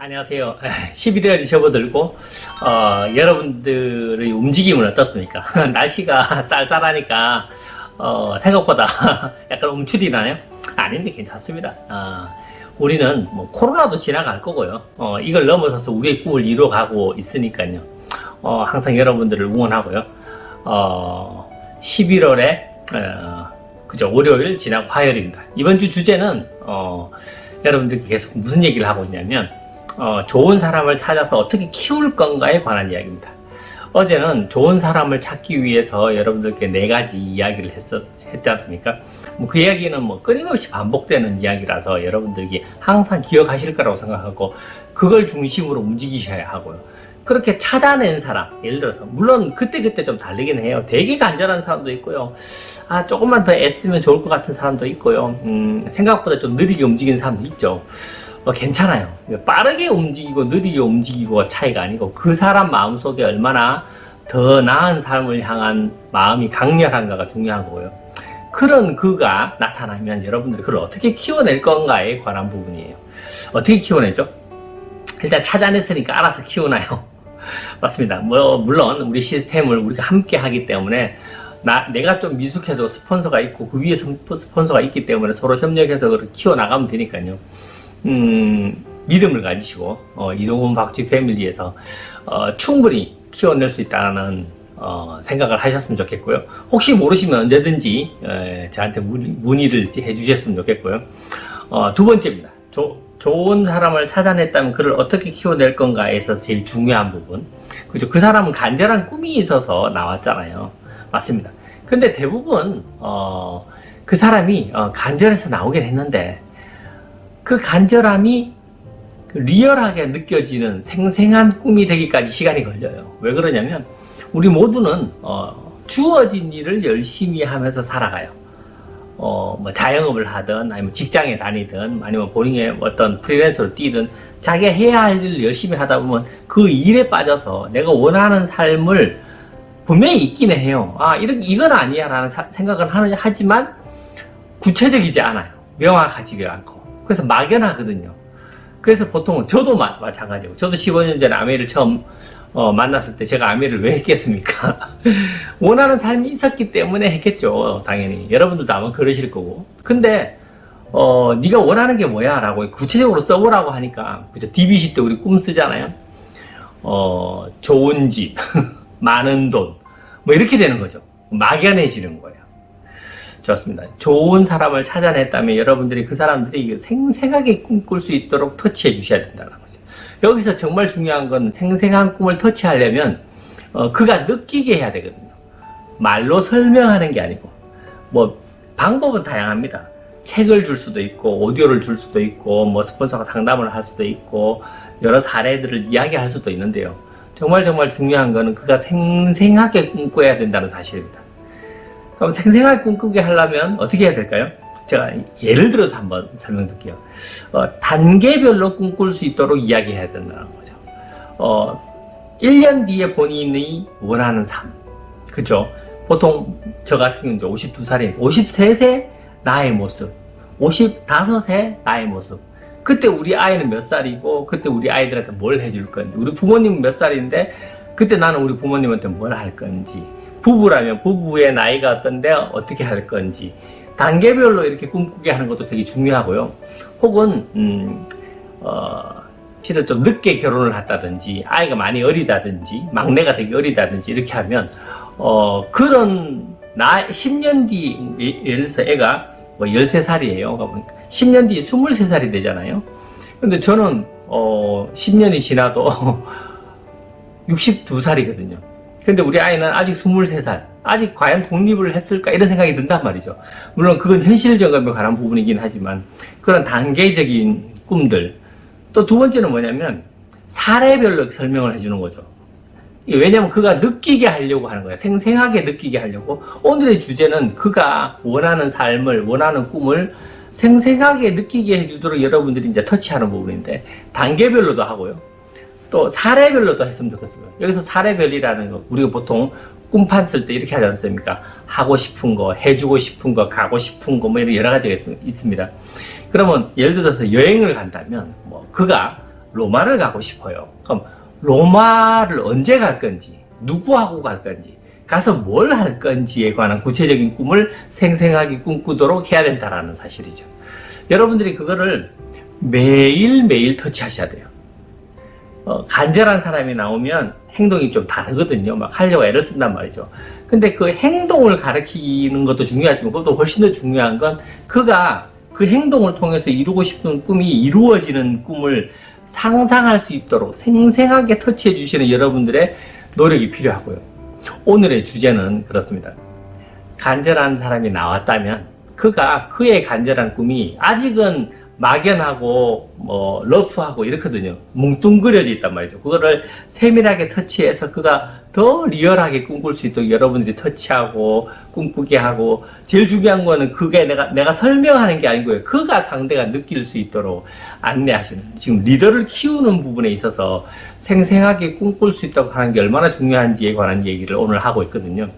안녕하세요. 11월이 접어들고 어, 여러분들의 움직임은 어떻습니까? 날씨가 쌀쌀하니까 어, 생각보다 약간 움츠리 나요? 아닌데 괜찮습니다. 어, 우리는 뭐 코로나도 지나갈 거고요. 어, 이걸 넘어서서 우리의 꿈을 이루어가고 있으니까요. 어, 항상 여러분들을 응원하고요. 어, 11월에 그죠 월요일 지나고 화요일입니다. 이번 주 주제는 어, 여러분들께 계속 무슨 얘기를 하고 있냐면 어, 좋은 사람을 찾아서 어떻게 키울 건가에 관한 이야기입니다. 어제는 좋은 사람을 찾기 위해서 여러분들께 네 가지 이야기를 했었, 했지 않습니까? 뭐 그 이야기는 뭐 끊임없이 반복되는 이야기라서 여러분들이 항상 기억하실 거라고 생각하고 그걸 중심으로 움직이셔야 하고요. 그렇게 찾아낸 사람, 예를 들어서, 물론 그때그때 좀 다르긴 해요. 되게 간절한 사람도 있고요. 아, 조금만 더 애쓰면 좋을 것 같은 사람도 있고요. 음, 생각보다 좀 느리게 움직이는 사람도 있죠. 어, 괜찮아요. 빠르게 움직이고 느리게 움직이고 차이가 아니고 그 사람 마음속에 얼마나 더 나은 삶을 향한 마음이 강렬한가가 중요한 거고요. 그런 그가 나타나면 여러분들이 그걸 어떻게 키워낼 건가에 관한 부분이에요. 어떻게 키워내죠? 일단 찾아냈으니까 알아서 키우나요? 맞습니다. 뭐 물론 우리 시스템을 우리가 함께 하기 때문에 나 내가 좀 미숙해도 스폰서가 있고 그 위에 스폰서가 있기 때문에 서로 협력해서 그걸 키워 나가면 되니까요. 음, 믿음을 가지시고 어, 이동훈 박쥐 패밀리에서 어, 충분히 키워낼 수 있다는 어, 생각을 하셨으면 좋겠고요. 혹시 모르시면 언제든지 에, 저한테 문의, 문의 를 해주셨으면 좋겠고요. 어, 두 번째입니다. 조, 좋은 사람을 찾아냈다면 그를 어떻게 키워낼 건가에서 제일 중요한 부분. 그죠? 그 사람은 간절한 꿈이 있어서 나왔잖아요. 맞습니다. 근데 대부분 어, 그 사람이 어, 간절해서 나오긴 했는데 그 간절함이 그 리얼하게 느껴지는 생생한 꿈이 되기까지 시간이 걸려요. 왜 그러냐면 우리 모두는 어, 주어진 일을 열심히 하면서 살아가요. 어, 뭐 자영업을 하든 아니면 직장에 다니든 아니면 본인의 어떤 프리랜서로 뛰든 자기가 해야 할 일을 열심히 하다 보면 그 일에 빠져서 내가 원하는 삶을 분명히 있기는 해요. 아, 이렇게 이건 아니야라는 사- 생각을 하는 하지만 구체적이지 않아요. 명확하지가 않고. 그래서 막연하거든요. 그래서 보통 저도 마, 마찬가지고 저도 15년 전에 아메를 처음 어, 만났을 때 제가 아메를 왜 했겠습니까? 원하는 삶이 있었기 때문에 했겠죠. 당연히 여러분들도 아마 그러실 거고. 근데 어, 네가 원하는 게 뭐야? 라고 구체적으로 써보라고 하니까 그죠? DBC 때 우리 꿈 쓰잖아요. 어, 좋은 집, 많은 돈, 뭐 이렇게 되는 거죠. 막연해지는 거예요. 좋습니다. 좋은 사람을 찾아냈다면 여러분들이 그 사람들이 생생하게 꿈꿀 수 있도록 터치해 주셔야 된다는 거죠. 여기서 정말 중요한 건 생생한 꿈을 터치하려면 어, 그가 느끼게 해야 되거든요. 말로 설명하는 게 아니고 뭐 방법은 다양합니다. 책을 줄 수도 있고 오디오를 줄 수도 있고 뭐 스폰서가 상담을 할 수도 있고 여러 사례들을 이야기할 수도 있는데요. 정말 정말 중요한 거는 그가 생생하게 꿈꿔야 된다는 사실입니다. 그럼 생생하게 꿈꾸게 하려면 어떻게 해야 될까요? 제가 예를 들어서 한번 설명드릴게요. 어, 단계별로 꿈꿀 수 있도록 이야기해야 된다는 거죠. 어, 1년 뒤에 본인이 원하는 삶. 그죠? 보통 저 같은 경우는 52살인 53세 나의 모습, 55세 나의 모습. 그때 우리 아이는 몇 살이고, 그때 우리 아이들한테 뭘 해줄 건지, 우리 부모님은 몇 살인데, 그때 나는 우리 부모님한테 뭘 할 건지, 부부라면 부부의 나이가 어떤데 어떻게 할 건지, 단계별로 이렇게 꿈꾸게 하는 것도 되게 중요하고요. 혹은, 음, 어, 실은 좀 늦게 결혼을 했다든지, 아이가 많이 어리다든지, 막내가 되게 어리다든지, 이렇게 하면, 어, 그런, 나, 10년 뒤, 예- 예를 들어서 애가 뭐 13살이에요. 10년 뒤 23살이 되잖아요. 근데 저는, 어, 10년이 지나도 62살이거든요. 근데 우리 아이는 아직 23살. 아직 과연 독립을 했을까? 이런 생각이 든단 말이죠. 물론 그건 현실 점검에 관한 부분이긴 하지만 그런 단계적인 꿈들. 또 두 번째는 뭐냐면 사례별로 설명을 해주는 거죠. 왜냐면 그가 느끼게 하려고 하는 거예요. 생생하게 느끼게 하려고. 오늘의 주제는 그가 원하는 삶을, 원하는 꿈을 생생하게 느끼게 해주도록 여러분들이 이제 터치하는 부분인데, 단계별로도 하고요. 또 사례별로도 했으면 좋겠습니다. 여기서 사례별이라는 거, 우리가 보통 꿈판 쓸 때 이렇게 하지 않습니까? 하고 싶은 거, 해주고 싶은 거, 가고 싶은 거, 뭐 이런 여러 가지가 있, 있습니다. 그러면 예를 들어서 여행을 간다면, 뭐, 그가 로마를 가고 싶어요. 그럼 로마를 언제 갈 건지, 누구하고 갈 건지, 가서 뭘 할 건지에 관한 구체적인 꿈을 생생하게 꿈꾸도록 해야 된다라는 사실이죠. 여러분들이 그거를 매일매일 터치하셔야 돼요. 어, 간절한 사람이 나오면 행동이 좀 다르거든요. 막 하려고 애를 쓴단 말이죠. 근데 그 행동을 가르치는 것도 중요하지만 그것도 훨씬 더 중요한 건 그가 그 행동을 통해서 이루고 싶은 꿈이 이루어지는 꿈을 상상할 수 있도록 생생하게 터치해 주시는 여러분들의 노력이 필요하고요. 오늘의 주제는 그렇습니다. 간절한 사람이 나왔다면 그가 그의 간절한 꿈이 아직은 막연하고 뭐 러프하고 이렇거든요. 뭉뚱그려져 있단 말이죠. 그거를 세밀하게 터치해서 그가 더 리얼하게 꿈꿀 수 있도록 여러분들이 터치하고 꿈꾸게 하고 제일 중요한 거는 그게 내가 내가 설명하는 게 아니고요. 그가 상대가 느낄 수 있도록 안내하시는 지금 리더를 키우는 부분에 있어서 생생하게 꿈꿀 수 있다고 하는 게 얼마나 중요한지에 관한 얘기를 오늘 하고 있거든요.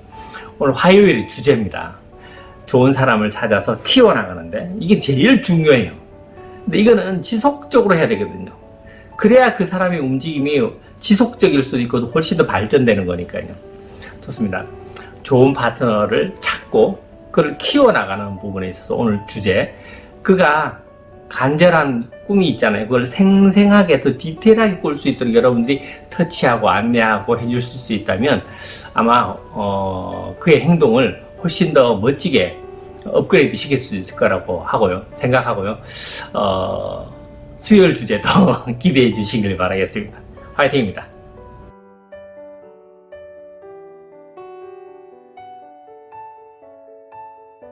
오늘 화요일의 주제입니다. 좋은 사람을 찾아서 키워나가는데 이게 제일 중요해요. 근데 이거는 지속적으로 해야 되거든요. 그래야 그 사람의 움직임이 지속적일 수도 있고 훨씬 더 발전되는 거니까요. 좋습니다. 좋은 파트너를 찾고 그를 키워나가는 부분에 있어서 오늘 주제 그가 간절한 꿈이 있잖아요. 그걸 생생하게 더 디테일하게 꿀 수 있도록 여러분들이 터치하고 안내하고 해줄 수 있다면 아마 어, 그의 행동을 훨씬 더 멋지게 업그레이드 시킬 수 있을 거라고 하고요. 생각하고요. 어, 수요일 주제도 기대해 주시길 바라겠습니다. 화이팅입니다.